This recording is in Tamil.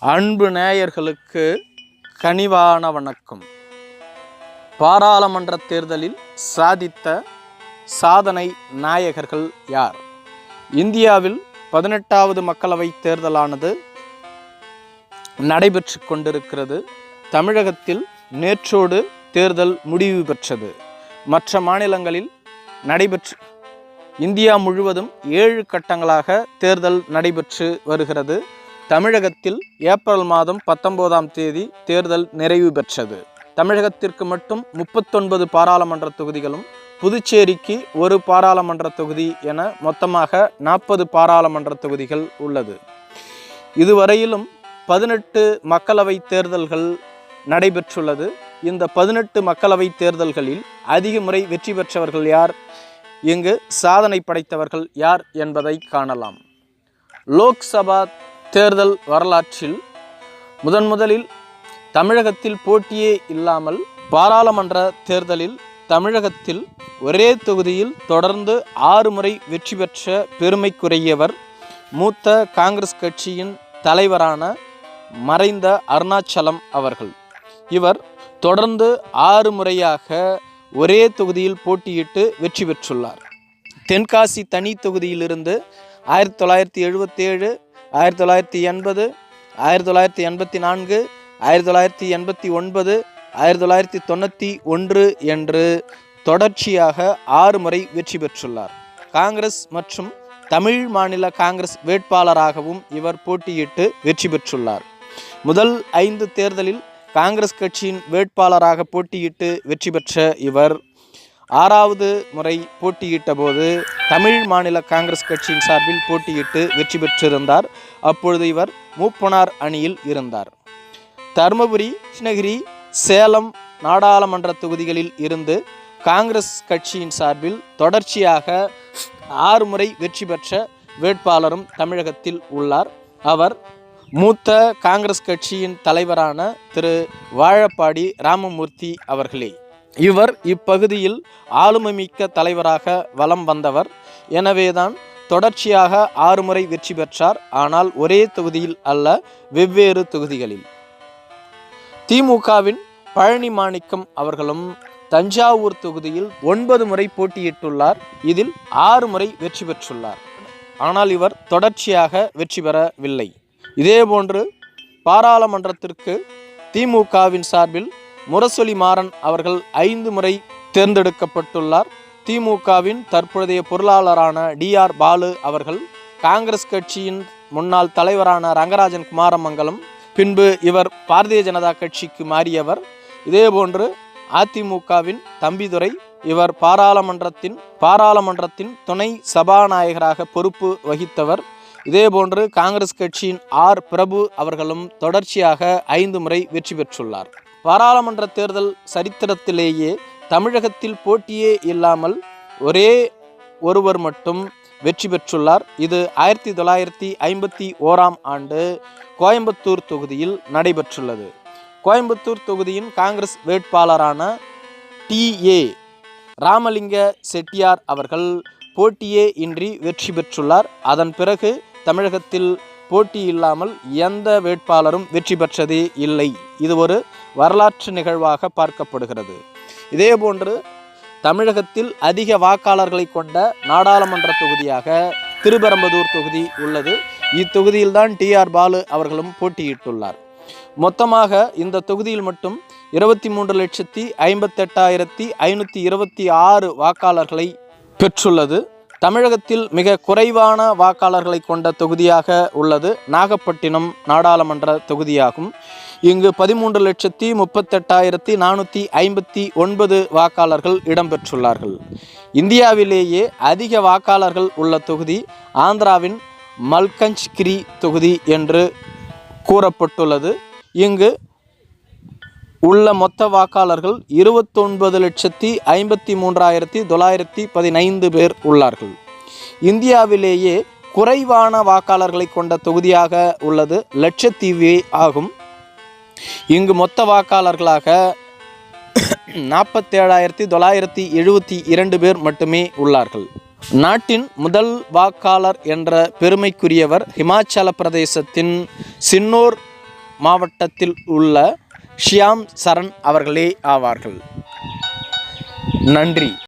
அன்பு நேயர்களுக்கு கனிவான வணக்கம். பாராளுமன்ற தேர்தலில் சாதித்த சாதனை நாயகர்கள் யார்? இந்தியாவில் பதினெட்டாவது மக்களவை தேர்தலானது நடைபெற்று கொண்டிருக்கிறது. தமிழகத்தில் நேற்றோடு தேர்தல் முடிவு பெற்றது. மற்ற மாநிலங்களில் நடைபெற்று இந்தியா முழுவதும் ஏழு கட்டங்களாக தேர்தல் நடைபெற்று வருகிறது. தமிழகத்தில் ஏப்ரல் மாதம் பத்தொன்பதாம் தேதி தேர்தல் நிறைவு பெற்றது. தமிழகத்திற்கு மட்டும் முப்பத்தொன்பது பாராளுமன்ற தொகுதிகளும் புதுச்சேரிக்கு ஒரு பாராளுமன்ற தொகுதி என மொத்தமாக நாற்பது பாராளுமன்ற தொகுதிகள் உள்ளது. இதுவரையிலும் பதினெட்டு மக்களவை தேர்தல்கள் நடைபெற்றுள்ளது. இந்த பதினெட்டு மக்களவை தேர்தல்களில் அதிக முறை வெற்றி பெற்றவர்கள் யார்? இங்கு சாதனை படைத்தவர்கள் யார் என்பதை காணலாம். லோக்சபா தேர்தல் வரலாற்றில் முதன் முதலில் தமிழகத்தில் போட்டியே இல்லாமல் பாராளுமன்ற தேர்தலில் தமிழகத்தில் ஒரே தொகுதியில் தொடர்ந்து ஆறு முறை வெற்றி பெற்ற பெருமைக்குரியவர் மூத்த காங்கிரஸ் கட்சியின் தலைவரான மறைந்த அருணாச்சலம் அவர்கள். இவர் தொடர்ந்து ஆறு முறையாக ஒரே தொகுதியில் போட்டியிட்டு வெற்றி பெற்றுள்ளார். தென்காசி தனி தொகுதியிலிருந்து ஆயிரத்தி தொள்ளாயிரத்தி எழுபத்தேழு ஆயிரத்தி தொள்ளாயிரத்தி எண்பது ஆயிரத்தி தொள்ளாயிரத்தி எண்பத்தி நான்கு ஆயிரத்தி தொள்ளாயிரத்தி எண்பத்தி ஒன்பது ஆயிரத்தி தொள்ளாயிரத்தி தொண்ணூற்றி ஒன்று என்று தொடர்ச்சியாக ஆறு முறை வெற்றி பெற்றுள்ளார். காங்கிரஸ் மற்றும் தமிழ் மாநில காங்கிரஸ் வேட்பாளராகவும் இவர் போட்டியிட்டு வெற்றி பெற்றுள்ளார். முதல் ஐந்து தேர்தலில் காங்கிரஸ் கட்சியின் வேட்பாளராக போட்டியிட்டு வெற்றி பெற்ற இவர் ஆறாவது முறை போட்டியிட்ட போது தமிழ் மாநில காங்கிரஸ் கட்சியின் சார்பில் போட்டியிட்டு வெற்றி பெற்றிருந்தார். அப்பொழுது இவர் மூப்பனார் அணியில் இருந்தார். தருமபுரி கிருஷ்ணகிரி சேலம் நாடாளுமன்ற தொகுதிகளில் இருந்து காங்கிரஸ் கட்சியின் சார்பில் தொடர்ச்சியாக ஆறு முறை வெற்றி பெற்ற வேட்பாளரும் தமிழகத்தில் உள்ளார். அவர் மூத்த காங்கிரஸ் கட்சியின் தலைவரான திரு வாழப்பாடி ராமமூர்த்தி அவர்களே. இவர் இப்பகுதியில் ஆளுமைமிக்க தலைவராக வலம் வந்தவர். எனவேதான் தொடர்ச்சியாக ஆறு முறை வெற்றி பெற்றார். ஆனால் ஒரே தொகுதியில் அல்ல வெவ்வேறு தொகுதிகளில். திமுகவின் பழனி மாணிக்கம் அவர்களும் தஞ்சாவூர் தொகுதியில் ஒன்பது முறை போட்டியிட்டுள்ளார். இதில் ஆறு முறை வெற்றி பெற்றுள்ளார். ஆனால் இவர் தொடர்ச்சியாக வெற்றி பெறவில்லை. இதேபோன்று பாராளுமன்றத்திற்கு திமுகவின் சார்பில் முரசொலி மாறன் அவர்கள் ஐந்து முறை தேர்ந்தெடுக்கப்பட்டுள்ளார். திமுகவின் தற்போதைய பொருளாளரான டிஆர் பாலு அவர்கள் காங்கிரஸ் கட்சியின் முன்னாள் தலைவரான ரங்கராஜன் குமாரமங்கலம் பின்பு இவர் பாரதிய ஜனதா கட்சிக்கு மாறியவர். இதேபோன்று அதிமுகவின் தம்பிதுரை இவர் பாராளுமன்றத்தின் பாராளுமன்றத்தின் துணை சபாநாயகராக பொறுப்பு வகித்தவர். இதேபோன்று காங்கிரஸ் கட்சியின் ஆர் பிரபு அவர்களும் தொடர்ச்சியாக ஐந்து முறை வெற்றி பெற்றுள்ளார். பாராளுமன்ற தேர்தல் சரித்திரத்திலேயே தமிழகத்தில் போட்டியே இல்லாமல் ஒரே ஒருவர் மட்டும் வெற்றி பெற்றுள்ளார். இது ஆயிரத்தி தொள்ளாயிரத்தி ஐம்பத்தி ஓராம் ஆண்டு கோயம்புத்தூர் தொகுதியில் நடைபெற்றுள்ளது. கோயம்புத்தூர் தொகுதியின் காங்கிரஸ் வேட்பாளரான டி. ஏ. ராமலிங்க செட்டியார் அவர்கள் போட்டியே இன்றி வெற்றி பெற்றுள்ளார். அதன் பிறகு தமிழகத்தில் போட்டி இல்லாமல் எந்த வேட்பாளரும் வெற்றி பெற்றதே இல்லை. இது ஒரு வரலாற்று நிகழ்வாக பார்க்கப்படுகிறது. இதேபோன்று தமிழகத்தில் அதிக வாக்காளர்களை கொண்ட நாடாளுமன்ற தொகுதியாக திருபெரம்பதூர் தொகுதி உள்ளது. இத்தொகுதியில்தான் டிஆர் பாலு அவர்களும் போட்டியிட்டுள்ளார். மொத்தமாக இந்த தொகுதியில் மட்டும் இருபத்தி மூன்று லட்சத்தி ஐம்பத்தெட்டாயிரத்தி ஐநூற்றி இருபத்தி ஆறு வாக்காளர்களை பெற்றுள்ளது. தமிழகத்தில் மிக குறைவான வாக்காளர்களை கொண்ட தொகுதியாக உள்ளது. நாகப்பட்டினம் நாடாளுமன்ற தொகுதியாகும். இங்கு பதிமூன்று லட்சத்தி முப்பத்தெட்டாயிரத்தி நானூற்றி ஐம்பத்தி ஒன்பது வாக்காளர்கள் இடம்பெற்றுள்ளார்கள். இந்தியாவிலேயே அதிக வாக்காளர்கள் உள்ள தொகுதி ஆந்திராவின் மல்கஞ்ச்கிரி தொகுதி என்று கூறப்பட்டுள்ளது. இங்கு உள்ள மொத்த வாக்காளர்கள் இருபத்தொன்பது லட்சத்தி ஐம்பத்தி மூன்றாயிரத்தி தொள்ளாயிரத்தி பதினைந்து பேர் உள்ளார்கள். இந்தியாவிலேயே குறைவான வாக்காளர்களை கொண்ட தொகுதியாக உள்ளது லட்சத்தீவே ஆகும். இங்கு மொத்த வாக்காளர்களாக நாற்பத்தேழாயிரத்தி தொள்ளாயிரத்தி எழுபத்தி இரண்டு பேர் மட்டுமே உள்ளார்கள். நாட்டின் முதல் வாக்காளர் என்ற பெருமைக்குரியவர் ஹிமாச்சல பிரதேசத்தின் சின்னோர் மாவட்டத்தில் உள்ள ஷியாம் சரண் அவர்களே ஆவார்கள். நன்றி.